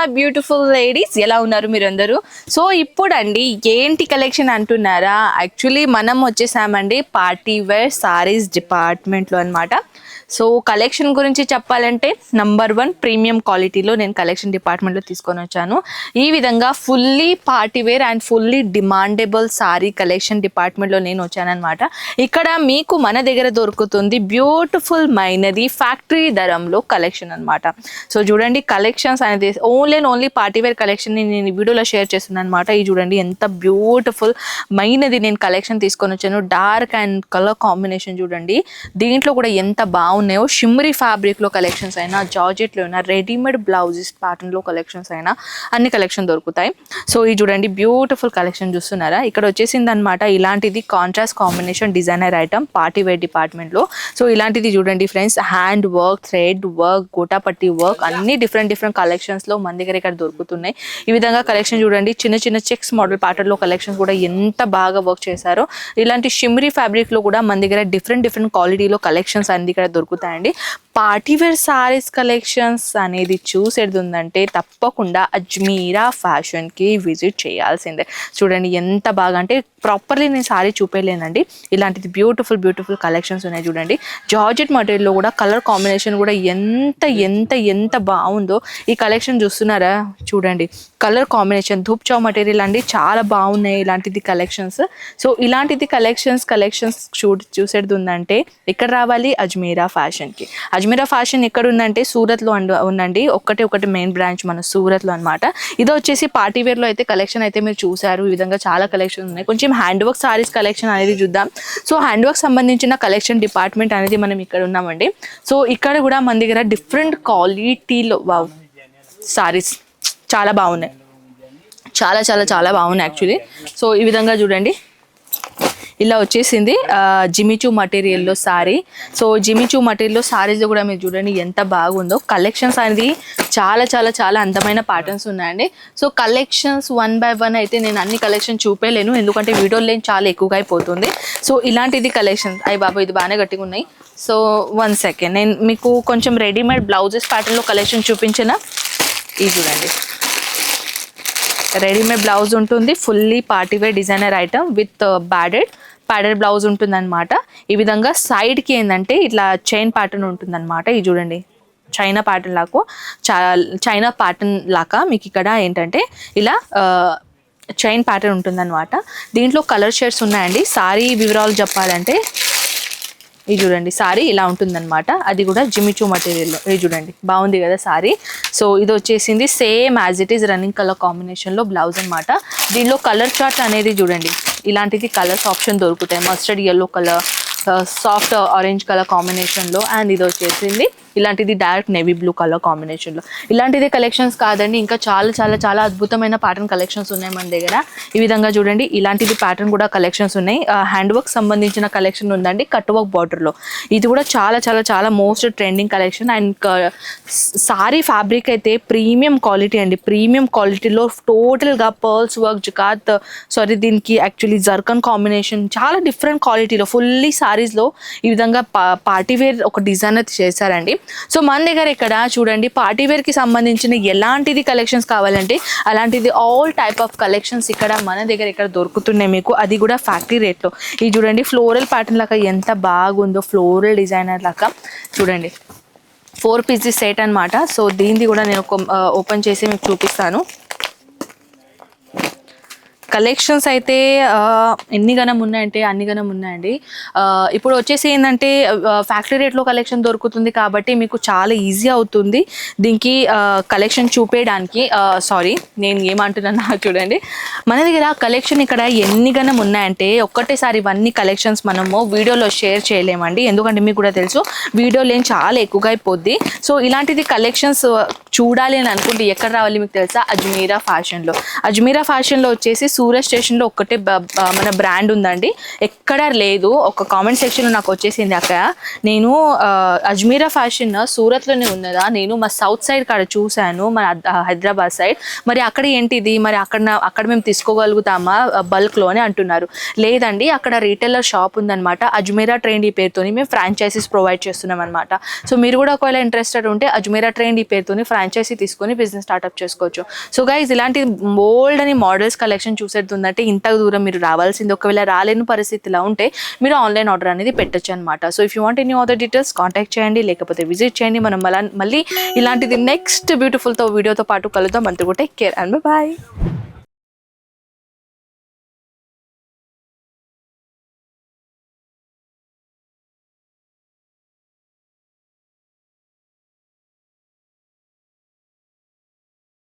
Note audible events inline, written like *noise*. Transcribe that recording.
My beautiful ladies ఎలా ఉన్నారు మీరు అందరూ సో ఇప్పుడండి ఏంటి కలెక్షన్ అంటున్నారా? యాక్చువల్లీ మనం వచ్చేసామండి పార్టీ వేర్ సారీస్ డిపార్ట్మెంట్లో అన్నమాట. సో కలెక్షన్ గురించి చెప్పాలంటే నంబర్ వన్ ప్రీమియం క్వాలిటీలో నేను కలెక్షన్ డిపార్ట్మెంట్లో తీసుకొని వచ్చాను. ఈ విధంగా fully party wear and fully demandable sari collection డిపార్ట్మెంట్లో నేను వచ్చానన్నమాట. ఇక్కడ మీకు మన దగ్గర దొరుకుతుంది బ్యూటిఫుల్ మైనది ఫ్యాక్టరీ ధరంలో కలెక్షన్ అన్నమాట. సో చూడండి కలెక్షన్స్ అనేది only and only party wear collection నేను వీడియోలో షేర్ చేస్తున్నాను అనమాట ఇది చూడండి ఎంత బ్యూటిఫుల్ మైనది నేను కలెక్షన్ తీసుకొని వచ్చాను. డార్క్ అండ్ కలర్ కాంబినేషన్ చూడండి. దీంట్లో కూడా ఎంత బాగుంది బాగున్నాయో షిమ్మరీ ఫ్యాబ్రిక్లో కలెక్షన్స్ అయినా జార్జెట్లో అయినా రెడీమేడ్ బ్లౌజెస్ ప్యాటర్న్లో కలెక్షన్స్ అయినా అన్ని కలెక్షన్ దొరుకుతాయి. సో ఇది చూడండి బ్యూటిఫుల్ కలెక్షన్ చూస్తున్నారా? ఇక్కడ వచ్చేసింది అనమాట ఇలాంటిది contrast combination designer item party wear డిపార్ట్మెంట్లో సో ఇలాంటిది చూడండి friends hand work thread work gota patti work అన్ని డిఫరెంట్ డిఫరెంట్ కలెక్షన్స్లో మన దగ్గర ఇక్కడ దొరుకుతున్నాయి. ఈ విధంగా కలెక్షన్ చూడండి చిన్న చిన్న చెక్స్ మోడల్ ప్యాటర్న్లో కలెక్షన్స్ కూడా ఎంత బాగా వర్క్ చేశారో. ఇలాంటి షిమ్రీ ఫ్యాబ్రిక్లో కూడా మన దగ్గర డిఫరెంట్ డిఫరెంట్ క్వాలిటీలో కలెక్షన్స్ అన్ని ఇక్కడ దొరుకుతాయండి. పార్టీ వేర్ సారీస్ కలెక్షన్స్ అనేది చూసేది ఉందంటే తప్పకుండా అజ్మీరా ఫ్యాషన్కి విజిట్ చేయాల్సిందే. చూడండి ఎంత బాగా అంటే ప్రాపర్లీ నేను సారీ చూపేయలేనండి ఇలాంటిది బ్యూటిఫుల్ బ్యూటిఫుల్ కలెక్షన్స్ ఉన్నాయి చూడండి. జార్జెట్ మటీరియల్లో కూడా కలర్ కాంబినేషన్ కూడా ఎంత ఎంత ఎంత బాగుందో ఈ కలెక్షన్ చూస్తున్నారా? చూడండి. Colour combination Dhoop Chhaon material అండి. చాలా బాగున్నాయి ఇలాంటిది కలెక్షన్స్ సో ఇలాంటిది కలెక్షన్స్ కలెక్షన్స్ చూ చూసేది ఉందంటే ఎక్కడ రావాలి? అజ్మీరా ఫ్యాషన్కి. అజ్మీరా ఫ్యాషన్ ఎక్కడ ఉందంటే సూరత్లో అండ్ ఉందండి. ఒక్కటే ఒకటి మెయిన్ బ్రాంచ్ మన సూరత్లో అనమాట ఇది వచ్చేసి పార్టీ వేర్లో అయితే కలెక్షన్ అయితే మీరు చూసారు ఈ విధంగా చాలా కలెక్షన్ ఉన్నాయి. కొంచెం హ్యాండ్ వర్క్ సారీస్ కలెక్షన్ అనేది చూద్దాం. సో హ్యాండ్ వర్క్ సంబంధించిన కలెక్షన్ డిపార్ట్మెంట్ అనేది మనం ఇక్కడ ఉన్నామండి. సో ఇక్కడ కూడా మన దగ్గర డిఫరెంట్ క్వాలిటీలో వావ్ సారీస్ చాలా బాగున్నాయి. చాలా చాలా చాలా బాగున్నాయి యాక్చువల్లీ సో ఈ విధంగా చూడండి. ఇలా వచ్చేసింది. జిమిచూ మటీరియల్లో సారీ సో జిమిచూ మటీరియల్లో సారీస్ కూడా మీరు చూడండి ఎంత బాగుందో. కలెక్షన్స్ అనేది చాలా చాలా చాలా అందమైన ప్యాటర్న్స్ ఉన్నాయండి. So collections one by one అయితే నేను అన్ని కలెక్షన్ చూపేలేను ఎందుకంటే వీడియో లేని చాలా ఎక్కువగా అయిపోతుంది. సో ఇలాంటిది కలెక్షన్స్ అయ్యి బాబా ఇది బాగానే గట్టిగా ఉన్నాయి. సో వన్ సెకండ్ నేను మీకు కొంచెం రెడీమేడ్ బ్లౌజెస్ ప్యాటర్న్లో కలెక్షన్ చూపించిన. ఇది చూడండి. రెడీమేడ్ బ్లౌజ్ ఉంటుంది. Fully party wear designer item with padded padded blouse ఉంటుందన్నమాట. ఈ విధంగా సైడ్కి ఏంటంటే ఇట్లా చైన్ ప్యాటర్న్ ఉంటుందన్నమాట. ఇది చూడండి. చైనా ప్యాటర్న్ లాగా చైనా ప్యాటర్న్ లాగా మీకు ఇక్కడ ఏంటంటే ఇలా చైన్ ప్యాటర్న్ ఉంటుందన్నమాట. దీంట్లో కలర్ షేడ్స్ ఉన్నాయండి. సారీ వివరాలు చెప్పాలంటే ఇది చూడండి. సారీ ఇలా ఉంటుందన్నమాట. అది కూడా జిమిచూ మటీరియల్లో ఇది చూడండి. బాగుంది కదా సారీ. సో ఇది వచ్చేసింది same as it is running colour కాంబినేషన్లో బ్లౌజ్ అనమాట దీనిలో కలర్ చార్ట్ అనేది చూడండి. ఇలాంటిది కలర్స్ ఆప్షన్ దొరుకుతాయి. Mustard yellow colour soft orange colour కాంబినేషన్లో అండ్ ఇది వచ్చేసింది ఇలాంటిది డైరెక్ట్ నేవీ బ్లూ కలర్ కాంబినేషన్లో ఇలాంటిది కలెక్షన్స్ కాదండి ఇంకా చాలా చాలా చాలా అద్భుతమైన ప్యాటర్న్ కలెక్షన్స్ ఉన్నాయి మన దగ్గర. ఈ విధంగా చూడండి ఇలాంటిది ప్యాటర్న్ కూడా కలెక్షన్స్ ఉన్నాయి. హ్యాండ్ వర్క్ సంబంధించిన కలెక్షన్ ఉందండి కట్ వర్క్ బార్డర్లో ఇది కూడా చాలా చాలా చాలా most trending collection and sari fabric అయితే ప్రీమియం క్వాలిటీ అండి. ప్రీమియం క్వాలిటీలో టోటల్గా పర్ల్స్ వర్క్ జుకాత్ సారీ దీనికి యాక్చువల్లీ జర్కన్ కాంబినేషన్ చాలా డిఫరెంట్ క్వాలిటీలో ఫుల్లీ సారీస్లో ఈ విధంగా పార్టీ వేర్ ఒక డిజైన్ అయితే చేశారండి. సో మన దగ్గర ఇక్కడ చూడండి పార్టీ వేర్కి సంబంధించిన ఎలాంటిది కలెక్షన్స్ కావాలంటే అలాంటిది ఆల్ టైప్ ఆఫ్ కలెక్షన్స్ ఇక్కడ మన దగ్గర ఇక్కడ దొరుకుతున్నాయి మీకు. అది కూడా ఫ్యాక్టరీ రేట్లో ఇది చూడండి ఫ్లోరల్ ప్యాటర్న్ లాగా ఎంత బాగుందో ఫ్లోరల్ డిజైనర్ లాగా. చూడండి ఫోర్ పీసెస్ సెట్ అనమాట సో దీనిది కూడా నేను ఒక ఓపెన్ చేసి మీకు చూపిస్తాను. కలెక్షన్స్ అయితే ఎన్ని గణం ఉన్నాయంటే అన్ని గనం ఉన్నాయండి. ఇప్పుడు వచ్చేసి ఏంటంటే ఫ్యాక్టరీ రేట్లో కలెక్షన్ దొరుకుతుంది కాబట్టి మీకు చాలా ఈజీ అవుతుంది. దీనికి కలెక్షన్ చూపేయడానికి సారీ నేను ఏమంటున్నాను నాకు *laughs* చూడండి. మన దగ్గర కలెక్షన్ ఇక్కడ ఎన్ని గనం ఉన్నాయంటే ఒక్కటేసారి ఇవన్నీ కలెక్షన్స్ మనము వీడియోలో షేర్ చేయలేమండి. ఎందుకంటే మీకు కూడా తెలుసు వీడియో లేని చాలా ఎక్కువగా అయిపోద్ది. సో ఇలాంటిది కలెక్షన్స్ చూడాలి అని అనుకుంటే ఎక్కడ రావాలి మీకు తెలుసా? అజ్మీరా ఫ్యాషన్లో. అజ్మీరా ఫ్యాషన్లో వచ్చేసి సూరత్ స్టేషన్లో ఒక్కటే మన బ్రాండ్ ఉందండి. ఎక్కడ లేదు. ఒక కామెంట్ సెక్షన్లో నాకు వచ్చేసింది అక్కడ. నేను అజ్మీరా ఫ్యాషన్ సూరత్లోనే ఉన్నదా? నేను మా సౌత్ సైడ్ కాడ చూశాను మన హైదరాబాద్ సైడ్. మరి అక్కడ ఏంటిది? మరి అక్కడ అక్కడ మేము తీసుకోగలుగుతామా బల్క్లో అని అంటున్నారు. లేదండి అక్కడ రీటైలర్ షాప్ ఉందన్నమాట. అజ్మీరా ట్రెండ్ ఈ పేరుతోని మేము ఫ్రాంచైజీస్ ప్రొవైడ్ చేస్తున్నాం అనమాట సో మీరు కూడా ఒకవేళ ఇంట్రెస్టెడ్ ఉంటే అజ్మీరా ట్రెండ్ ఈ పేరుతోని ఫ్రాంచైజీ తీసుకొని బిజినెస్ స్టార్ట్అప్ చేసుకోవచ్చు. సో గైజ్ ఇలాంటి బోల్డ్ అని మోడల్స్ కలెక్షన్ చూసేస్తుందంటే ఇంత దూరం మీరు రావాల్సింది ఒకవేళ రాలేని పరిస్థితిలో ఉంటే మీరు ఆన్లైన్ ఆర్డర్ అనేది పెట్టచ్చు అనమాట so if you want any other details contact చేయండి. లేకపోతే విజిట్ చేయండి. మనం మళ్ళీ మళ్ళీ ఇలాంటిది నెక్స్ట్ బ్యూటిఫుల్తో వీడియోతో పాటు కలుద్దాం. అంతకు కూడా కేర్ అండ్ బాయ్